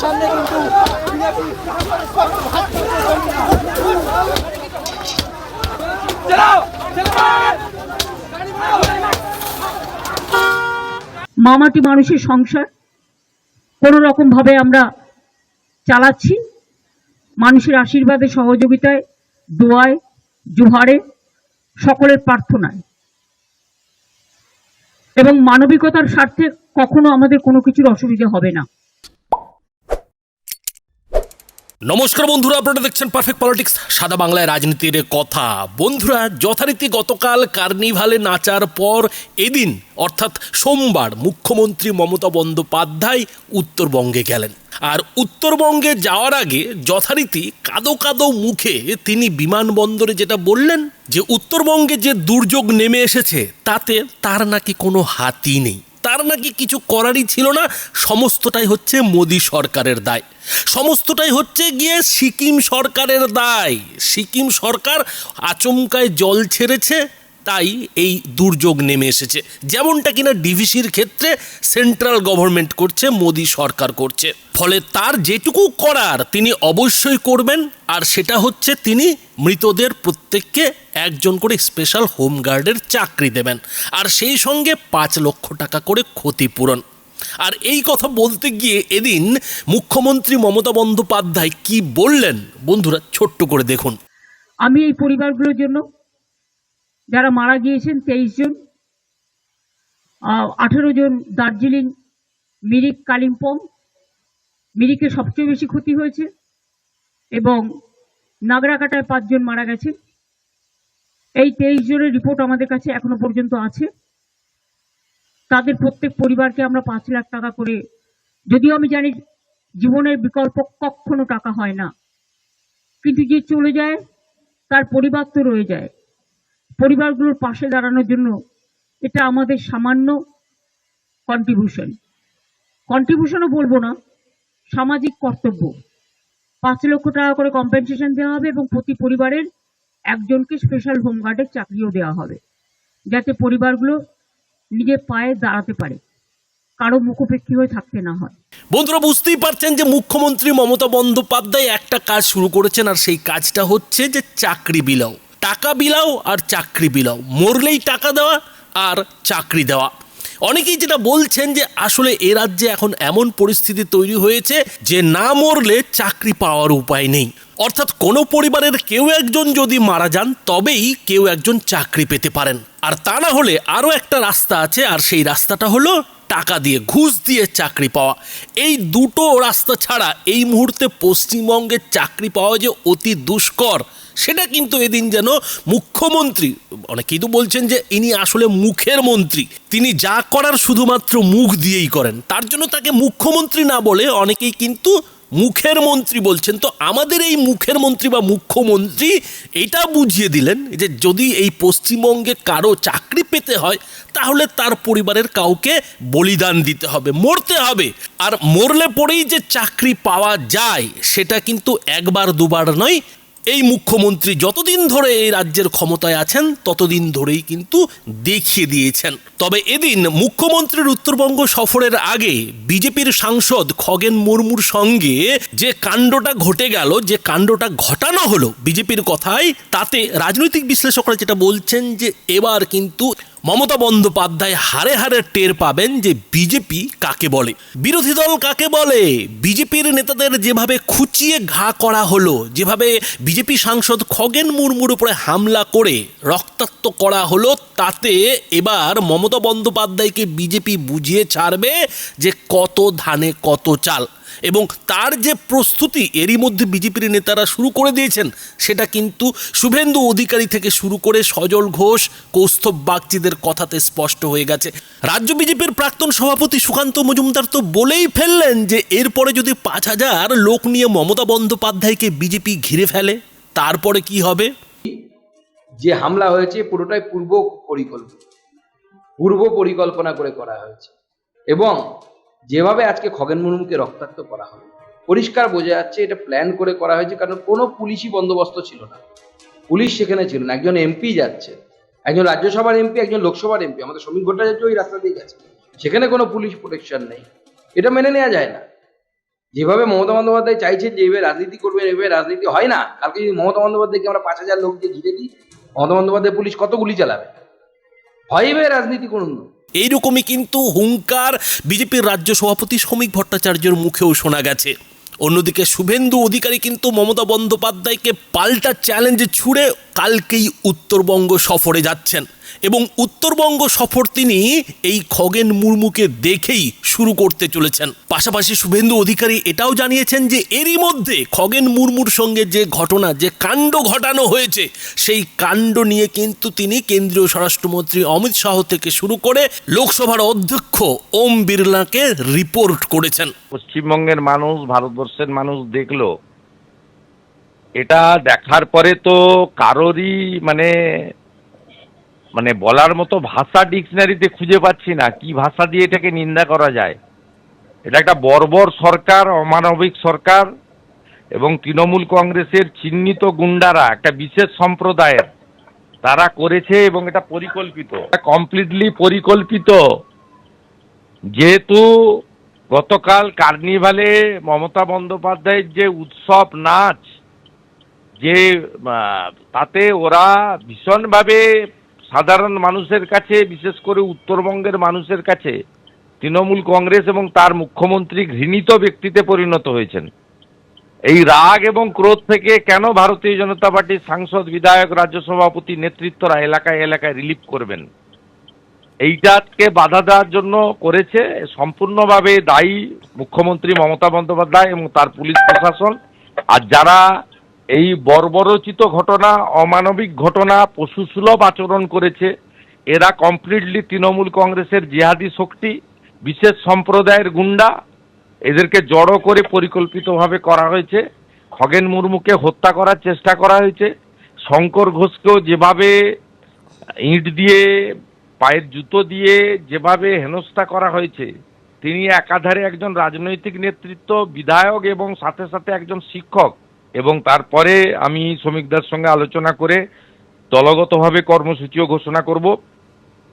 সামনে কিন্তু মামাটি মানুষের সংসার, কোনো রকম ভাবে আমরা চালাচ্ছি। মানুষের আশীর্বাদে, সহযোগিতায়, দোয়ায়, জোহারে, সকলের প্রার্থনায়। এবং মানবিকতার স্বার্থে কখনো আমাদের কোনো কিছুর অসুবিধা হবে না। নমস্কার বন্ধুরা, আপনারা দেখছেন পারফেক্ট পলিটিক্স সাদা বাংলায় রাজনীতির কথা। বন্ধুরা, যথারীতি গতকাল কার্নিভালে নাচার পর এদিন, অর্থাৎ সোমবার, মুখ্যমন্ত্রী মমতা বন্দ্যোপাধ্যায় উত্তরবঙ্গে গেলেন। আর উত্তরবঙ্গে যাওয়ার আগে যথারীতি কাদো কাদো মুখে তিনি বিমানবন্দরে যেটা বললেন, যে উত্তরবঙ্গে যে দুর্যোগ নেমে এসেছে, তাতে তার নাকি কোনো হাতই নেই। তার নাকি কিছু করারই ছিল না, সমস্তটাই হচ্ছে মোদী সরকারের দায়। সমস্তটাই হচ্ছে গিয়ে সিকিম সরকারের দায়। সিকিম সরকার আচমকায় জল ছেড়েছে তাই এই দুর্যোগ নেমে এসেছে। যেমনটা কিনা ডিভিসির ক্ষেত্রে সেন্ট্রাল গভর্নমেন্ট করছে, মোদী সরকার করছে। ফলে তার যেটুকু করার তিনি অবশ্যই করবেন, আর সেটা হচ্ছে তিনি মৃতদের প্রত্যেককে একজন করে স্পেশাল হোমগার্ডের চাকরি দেবেন, আর সেই সঙ্গে পাঁচ লক্ষ টাকা করে ক্ষতিপূরণ। আর এই কথা বলতে গিয়ে এদিন মুখ্যমন্ত্রী মমতা বন্দ্যোপাধ্যায় কি বললেন, বন্ধুরা ছোট্ট করে দেখুন। আমি এই পরিবারগুলোর জন্য যারা মারা গিয়েছেন তেইশ জন আঠেরো জন দার্জিলিং, মিরিক, কালিম্পং। মিরিকে সবচেয়ে বেশি ক্ষতি হয়েছে এবং নাগরাকাটায় পাঁচজন মারা গেছে এই তেইশ জনের রিপোর্ট আমাদের কাছে এখনও পর্যন্ত আছে। তাদের প্রত্যেক পরিবারকে আমরা পাঁচ লাখ টাকা করে, যদিও আমি জানি জীবনের বিকল্প কখনো টাকা হয় না, কিন্তু যে চলে যায়, তার পরিবার তো রয়ে যায়। পরিবারগুলোর পাশে দাঁড়ানোর জন্য এটা আমাদের সামান্য কন্ট্রিবিউশন কন্ট্রিবিউশনও বলব না, সামাজিক কর্তব্য। পাঁচ লক্ষ টাকা করে কম্পেনসেশন দেওয়া হবে এবং প্রতি পরিবারের একজনকে স্পেশাল হোমগার্ডের চাকরিও দেওয়া হবে, যাতে পরিবারগুলো নিজের পায়ে দাঁড়াতে পারে, কারও মুখোপেক্ষী হয়ে থাকতে না হয়। বন্ধুরা, বুঝতেই পারছেন যে মুখ্যমন্ত্রী মমতা বন্দ্যোপাধ্যায় একটা কাজ শুরু করেছেন আর সেই কাজটা হচ্ছে যে চাকরি বিলাও। টাকা বিলাও আর চাকরি বিলাও। মরলেই টাকা দেওয়া আর চাকরি দেওয়া। অনেকেই যেটা বলছেন যে আসলে এ রাজ্যে এখন এমন পরিস্থিতি তৈরি হয়েছে যে না মরলে চাকরি পাওয়ার উপায় নেই। অর্থাৎ কোনো পরিবারের কেউ একজন যদি মারা যান, তবেই কেউ একজন চাকরি পেতে পারেন। আর তা না হলে আরও একটা রাস্তা আছে, আর সেই রাস্তাটা হলো টাকা দিয়ে, ঘুষ দিয়ে চাকরি পাওয়া। এই দুটো রাস্তা ছাড়া এই মুহূর্তে পশ্চিমবঙ্গে চাকরি পাওয়া যে অতি দুষ্কর সেটা কিন্তু এদিন যেন মুখ্যমন্ত্রী, অনেকেই তো বলছেন যে ইনি আসলে মুখের মন্ত্রী, তিনি যা করার শুধুমাত্র মুখ দিয়েই করেন। তার জন্য তাকে মুখ্যমন্ত্রী না বলে অনেকেই কিন্তু মুখের মন্ত্রী বলছেন। তো আমাদের এই মুখের মন্ত্রী বা মুখ্যমন্ত্রী এটা বুঝিয়ে দিলেন যে যদি এই পশ্চিমবঙ্গে কারও চাকরি পেতে হয়, তাহলে তার পরিবারের কাউকে বলিদান দিতে হবে, মরতে হবে। আর মরলে পরেই যে চাকরি পাওয়া যায়, সেটা কিন্তু একবার দুবার নয় এই মুখ্যমন্ত্রী যতদিন ধরে এই রাজ্যের ক্ষমতায় আছেন, ততদিন ধরেই কিন্তু দেখিয়ে দিয়েছেন। তবে এদিন মুখ্যমন্ত্রীর উত্তরবঙ্গ সফরের আগে বিজেপির সাংসদ খগেন মুর্মুর সঙ্গে যে কাণ্ডটা ঘটে গেল, যে কাণ্ডটা ঘটানো হলো বিজেপির কথায়, তাতে রাজনৈতিক বিশ্লেষকরা যেটা বলছেন যে এবার কিন্তু মমতা বন্দ্যোপাধ্যায় হারে হারে টের পাবেন যে বিজেপি কাকে বলে। বিরোধী দল কাকে বলে? বিজেপির নেতাদের যেভাবে খুঁচিয়ে ঘা করা হলো, যেভাবে বিজেপি সাংসদ খগেন মুর্মুর উপরে হামলা করে রক্তাক্ত করা হলো, তাতে এবার মমতা বন্দ্যোপাধ্যায়কে বিজেপি বুঝিয়ে ছাড়বে যে কত ধানে কত চাল। এবং তার যে প্রস্তুতি এরই মধ্যে বিজেপির নেতারা শুরু করে দিয়েছেন, সেটা কিন্তু শুভেন্দু অধিকারী থেকে শুরু করে সজল ঘোষ, কৌস্তব বাগচিদের কথাতে স্পষ্ট হয়ে গেছে। রাজ্য বিজেপির প্রাক্তন সভাপতি সুকান্ত মজুমদার তো বলেই ফেললেন যে এরপরে যদি পাঁচ হাজার লোক নিয়ে মমতা বন্দ্যোপাধ্যায়কে বিজেপি ঘিরে ফেলে, তারপরে কি হবে? যে হামলা হয়েছে পুরোটাই পূর্ব পরিকল্পিত পূর্ব পরিকল্পনা করে করা হয়েছে। এবং যেভাবে আজকে খগেন মুর্মুকে রক্তাক্ত করা হলো, পরিষ্কার বোঝা যাচ্ছে এটা প্ল্যান করে করা হয়েছে, কারণ কোনো পুলিশি বন্দোবস্ত ছিল না। পুলিশ সেখানে ছিল না, একজন এমপি যাচ্ছে, একজন রাজ্যসভার এমপি একজন লোকসভার এমপি আমাদের শ্রমিক ভট্টাচার্য ওই রাস্তা দিয়ে গেছে সেখানে কোনো পুলিশ প্রোটেকশন নেই। এটা মেনে নেওয়া যায় না। যেভাবে মমতা বন্দ্যোপাধ্যায় চাইছেন যে এভাবে রাজনীতি করবেন, এভাবে রাজনীতি হয় না। কালকে যদি মমতা বন্দ্যোপাধ্যায়কে আমরা পাঁচ হাজার লোক দিয়ে ঘিরে দিই, মমতা বন্দ্যোপাধ্যায় পুলিশ কত গুলি চালাবে? হয় এভাবে রাজনীতি করুন না। এইরকমই কিন্তু হুঙ্কার বিজেপির রাজ্য সভাপতি শ্রমিক ভট্টাচার্যের মুখেও শোনা গেছে। অন্যদিকে শুভেন্দু অধিকারী কিন্তু মমতা বন্দ্যোপাধ্যায়কে পাল্টা চ্যালেঞ্জ ছুড়ে কালকেই উত্তরবঙ্গ সফরে যাচ্ছেন। এবং উত্তরবঙ্গ সফর তিনি এই খগেন মুর্মুকে দেখেই শুরু করতে চলেছেন। পাশাপাশি শুভেন্দু অধিকারী এটাও জানিয়েছেন যে এরই মধ্যে খগেন মুর্মুর সঙ্গে যে ঘটনা, যে কাণ্ড ঘটানো হয়েছে, সেই কাণ্ড নিয়ে কিন্তু তিনি কেন্দ্রীয় স্বরাষ্ট্রমন্ত্রী অমিত শাহ থেকে শুরু করে লোকসভার অধ্যক্ষ ওম বিড়লাকে রিপোর্ট করেছেন। পশ্চিমবঙ্গের মানুষ, ভারতবর্ষের মানুষ দেখল। এটা দেখার পরে তো কারোরই মানে মানে বলার মতো ভাষা ডিকশনারিতে খুঁজে পাচ্ছি না। কি ভাষা দিয়ে এটাকে নিন্দা করা যায়? এটা একটা বর্বর সরকার, অমানবিক সরকার, এবং তৃণমূল কংগ্রেসের চিহ্নিত গুন্ডারা, একটা বিশেষ সম্প্রদায়ের। তারা করেছে এবং এটা পরিকল্পিত। কমপ্লিটলি পরিকল্পিত। যেহেতু গতকাল কার্নিভালে মমতা বন্দ্যোপাধ্যায়ের যে উৎসব নাচ, যে তাতে ওরা ভীষণভাবে সাধারণ মানুষের কাছে, বিশেষ করে উত্তরবঙ্গের মানুষের কাছে, তৃণমূল কংগ্রেস এবং তার মুখ্যমন্ত্রী ঘৃণিত ব্যক্তিতে পরিণত হয়েছেন। এই রাগ এবং ক্রোধ থেকে কেন ভারতীয় জনতা পার্টির সাংসদ, বিধায়ক, রাজ্য সভাপতি নেতৃত্বরা এলাকায় এলাকায় রিলিফ করবেন? এইটাকে বাধা দেওয়ার জন্য করেছে, সম্পূর্ণভাবে দায়ী মুখ্যমন্ত্রী মমতা বন্দ্যোপাধ্যায় এবং তার পুলিশ প্রশাসন। আর যারা এই বর্বরচিত ঘটনা, অমানবিক ঘটনা পশুসুলভ আচরণ করেছে। এরা কমপ্লিটলি তৃণমূল কংগ্রেসের জিহাদি শক্তি, বিশেষ সম্প্রদায়ের গুন্ডা। এদেরকে জড়ো করে পরিকল্পিতভাবে করা হয়েছে। খগেন মুর্মুকে হত্যা করার চেষ্টা করা হয়েছে। শঙ্কর ঘোষকেও যেভাবে ইট দিয়ে, পায়ের জুতো দিয়ে যেভাবে হেনস্থা করা হয়েছে, তিনি একাধারে একজন রাজনৈতিক নেতৃত্ব, বিধায়ক এবং সাথে সাথে একজন শিক্ষক। এবং তারপরে আমি শ্রমিকদের সঙ্গে আলোচনা করে দলগতভাবে কর্মসূচিও ঘোষণা করব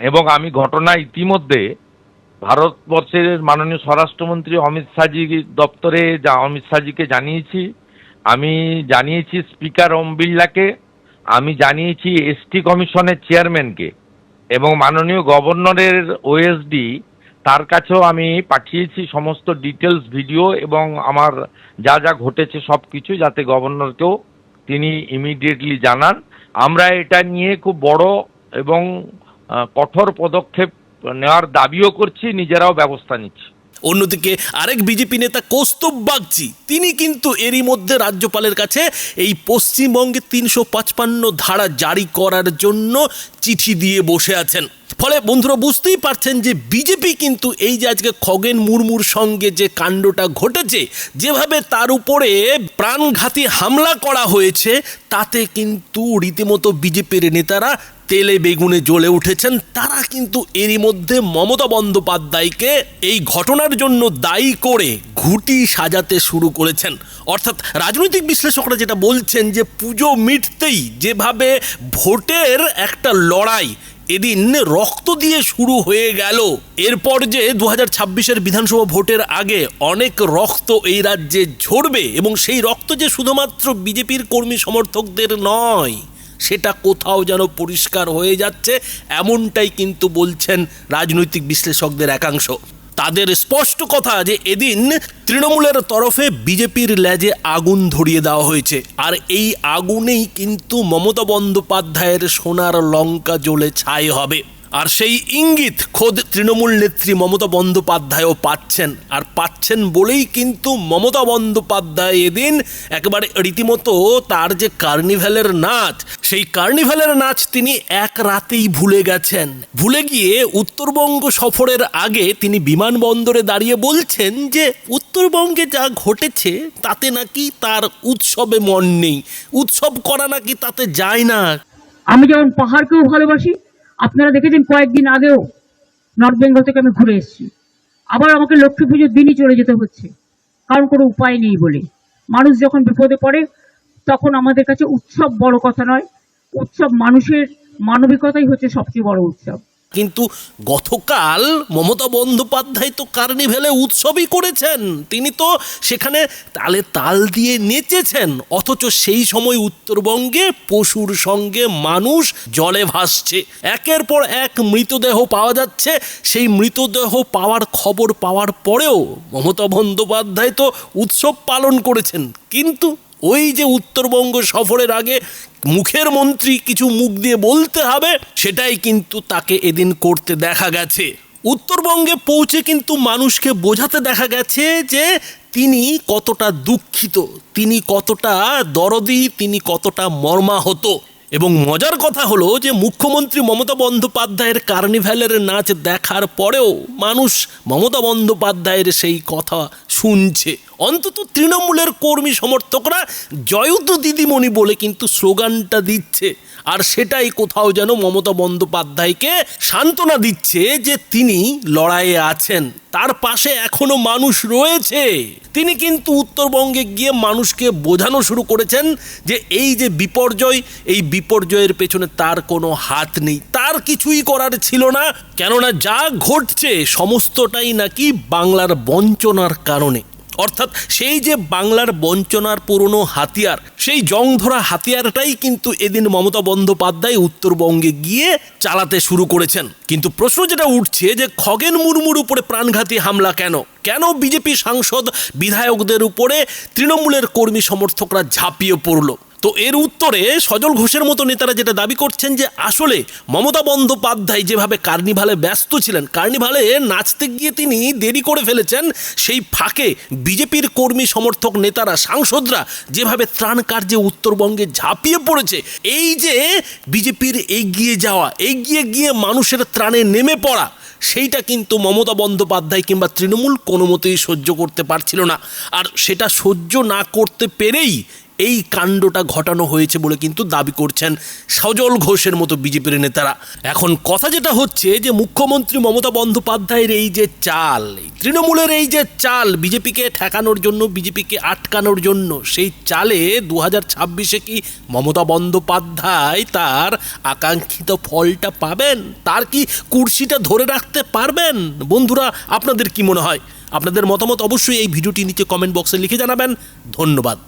এবং আমি ঘটনা ইতিমধ্যে ভারতবর্ষের মাননীয় স্বরাষ্ট্রমন্ত্রী অমিত শাহজি দপ্তরে যা অমিত শাহজিকে জানিয়েছি, আমি জানিয়েছি স্পিকার ওম বিড়লাকে, আমি জানিয়েছি এসটি কমিশনের চেয়ারম্যানকে এবং মাননীয় গভর্নরের ওএসডি তার কাছেও আমি পাঠিয়েছি সমস্ত ডিটেলস ভিডিও এবং আমার যা যা ঘটেছে সব কিছু যাতে গভর্নরকেও তিনি ইমিডিয়েটলি জানান। আমরা এটা নিয়ে খুব বড় এবং কঠোর পদক্ষেপ নেওয়ার দাবিও করছি, নিজেরাও ব্যবস্থা নিচ্ছি। অন্যদিকে আরেক বিজেপি নেতা কৌস্তব বাগচি, তিনি কিন্তু এরই মধ্যে রাজ্যপালের কাছে এই পশ্চিমবঙ্গে তিনশো ধারা জারি করার জন্য চিঠি দিয়ে বসে আছেন। ফলে বন্ধুরা বুঝতেই পারছেন যে বিজেপি কিন্তু এই যে আজকে খগেন মুর্মুর সঙ্গে যে কাণ্ডটা ঘটেছে, যেভাবে তার উপরে প্রাণঘাতী হামলা করা হয়েছে, তাতে কিন্তু রীতিমতো বিজেপির নেতারা তেলে বেগুনে জ্বলে উঠেছেন। তারা কিন্তু এরই মধ্যে মমতা বন্দ্যোপাধ্যায়কে এই ঘটনার জন্য দায়ী করে ঘুটি সাজাতে শুরু করেছেন। অর্থাৎ রাজনৈতিক বিশ্লেষকরা যেটা বলছেন যে পুজো মিটতেই যেভাবে ভোটের একটা লড়াই এদিন রক্ত দিয়ে শুরু হয়ে গেল। এরপর যে দু হাজার বিধানসভা ভোটের আগে অনেক রক্ত এই রাজ্যে ঝরবে এবং সেই রক্ত যে শুধুমাত্র বিজেপির কর্মী সমর্থকদের নয়, সেটা কোথাও যেন পরিষ্কার হয়ে যাচ্ছে, এমনটাই কিন্তু বলছেন রাজনৈতিক বিশ্লেষকদের একাংশ। তাদের স্পষ্ট কথা যে এদিন তৃণমূলের তরফে বিজেপির ল্যাজে আগুন ধরিয়ে দেওয়া হয়েছে। আর এই আগুনেই কিন্তু মমতা বন্দ্যোপাধ্যায়ের সোনার লঙ্কা জ্বলে ছাই হবে। আর সেই ইঙ্গিত খোদ তৃণমূল নেত্রী মমতা বন্দ্যোপাধ্যায়ও পাচ্ছেন। আর পাচ্ছেন বলেই কিন্তু মমতা বন্দ্যোপাধ্যায় এদিন একেবারে রীতিমতো তার যে কার্নিভ্যালের নাচ, সেই কার্নিভ্যালের নাচ তিনি এক রাতেই ভুলে গেছেন। ভুলে গিয়ে উত্তরবঙ্গ সফরের আগে তিনি বিমানবন্দরে দাঁড়িয়ে বলছেন যে, উত্তরবঙ্গে যা ঘটেছে তাতে নাকি তার উৎসবে মন নেই। উৎসব করা নাকি তাতে যায় না। আমি যেমন পাহাড়কেও ভালোবাসি আপনারা দেখেছেন কয়েকদিন আগেও নর্থ বেঙ্গল থেকে আমি ঘুরে এসেছি। আবার আমাকে লক্ষ্মী পুজোর দিনই চলে যেতে হচ্ছে। কারণ কোনো উপায় নেই বলে। মানুষ যখন বিপদে পড়ে, তখন আমাদের কাছে উৎসব বড় কথা নয়। উৎসব মানুষের মানবিকতাই হচ্ছে সবচেয়ে বড় উৎসব। কিন্তু গতকাল মমতা বন্দ্যোপাধ্যায় তো কার্নিভেলে উৎসবই করেছেন। তিনি তো সেখানে তালে তাল দিয়ে নেচেছেন, অথচ সেই সময় উত্তরবঙ্গে পশুর সঙ্গে মানুষ জলে ভাসছে। একের পর এক মৃতদেহ পাওয়া যাচ্ছে। সেই মৃতদেহ পাওয়ার খবর পাওয়ার পরেও মমতা বন্দ্যোপাধ্যায় তো উৎসব পালন করেছেন। কিন্তু ওই যে উত্তরবঙ্গ সফরের আগে মুখের মন্ত্রী কিছু মুখ দিয়ে বলতে হবে, সেটাই কিন্তু তাকে এদিন করতে দেখা গেছে। উত্তরবঙ্গে পৌঁছে কিন্তু মানুষকে বোঝাতে দেখা গেছে যে তিনি কতটা দুঃখিত, তিনি কতটা দরদি, তিনি কতটা মর্মাহত। এবং মজার কথা হলো যে মুখ্যমন্ত্রী মমতা বন্দ্যোপাধ্যায়ের কার্নিভ্যালের নাচ দেখার পরেও মানুষ মমতা বন্দ্যোপাধ্যায়ের সেই কথা শুনছে। অন্তত তৃণমূলের কর্মী সমর্থকরা জয়তু দিদিমণি বলে কিন্তু স্লোগানটা দিচ্ছে। আর সেটাই কোথাও যেন মমতা বন্দ্যোপাধ্যায়কে সান্ত্বনা দিচ্ছে যে তিনি লড়াইয়ে আছেন। তার পাশে এখনও মানুষ রয়েছে। তিনি কিন্তু উত্তরবঙ্গে গিয়ে মানুষকে বোঝানো শুরু করেছেন যে এই যে বিপর্যয়, এই বিপর্যয়ের পেছনে তার কোনো হাত নেই। তার কিছুই করার ছিল না। কেননা যা ঘটছে সমস্তটাই নাকি বাংলার বঞ্চনার কারণে। অর্থাৎ সেই যে বাংলার বঞ্চনার পুরনো হাতিয়ার, সেই জং ধরা হাতিয়ারটাই কিন্তু এদিন মমতা বন্দ্যোপাধ্যায় উত্তরবঙ্গে গিয়ে চালাতে শুরু করেছেন। কিন্তু প্রশ্ন যেটা উঠছে যে খগেন মুরমুর উপরে প্রাণঘাতী হামলা কেন? কেন বিজেপি সাংসদ বিধায়কদের উপরে তৃণমূলের কর্মী সমর্থকরা ঝাঁপিয়ে পড়ল? তো এর উত্তরে সজল ঘোষের মতো নেতারা যেটা দাবি করছেন যে আসলে মমতা বন্দ্যোপাধ্যায় যেভাবে কার্নিভালে ব্যস্ত ছিলেন, কার্নিভালে নাচতে গিয়ে তিনি দেরি করে ফেলেছেন, সেই ফাঁকে বিজেপির কর্মী সমর্থক নেতারা, সাংসদরা যেভাবে ত্রাণ কার্যে উত্তরবঙ্গে ঝাঁপিয়ে পড়েছে, এই যে বিজেপির এগিয়ে যাওয়া, এগিয়ে গিয়ে মানুষের ত্রাণে নেমে পড়া সেইটা কিন্তু মমতা বন্দ্যোপাধ্যায় কিংবা তৃণমূল কোনো মতেই সহ্য করতে পারছিল না। আর সেটা সহ্য না করতে পেরেই এই কাণ্ডটা ঘটানো হয়েছে বলে কিন্তু দাবি করছেন সজল ঘোষের মতো বিজেপির নেতারা। এখন কথা যেটা হচ্ছে যে মুখ্যমন্ত্রী মমতা বন্দ্যোপাধ্যায়ের এই যে চাল তৃণমূলের এই যে চাল বিজেপিকে ঠেকানোর জন্য, বিজেপিকে আটকানোর জন্য, সেই চালে দু হাজার ছাব্বিশে কি মমতা বন্দ্যোপাধ্যায় তার আকাঙ্ক্ষিত ফলটা পাবেন? তার কি কুর্সিটা ধরে রাখতে পারবেন? বন্ধুরা, আপনাদের কি মনে হয়? আপনাদের মতামত অবশ্যই এই ভিডিওটি নিচে কমেন্ট বক্সে লিখে জানাবেন। ধন্যবাদ।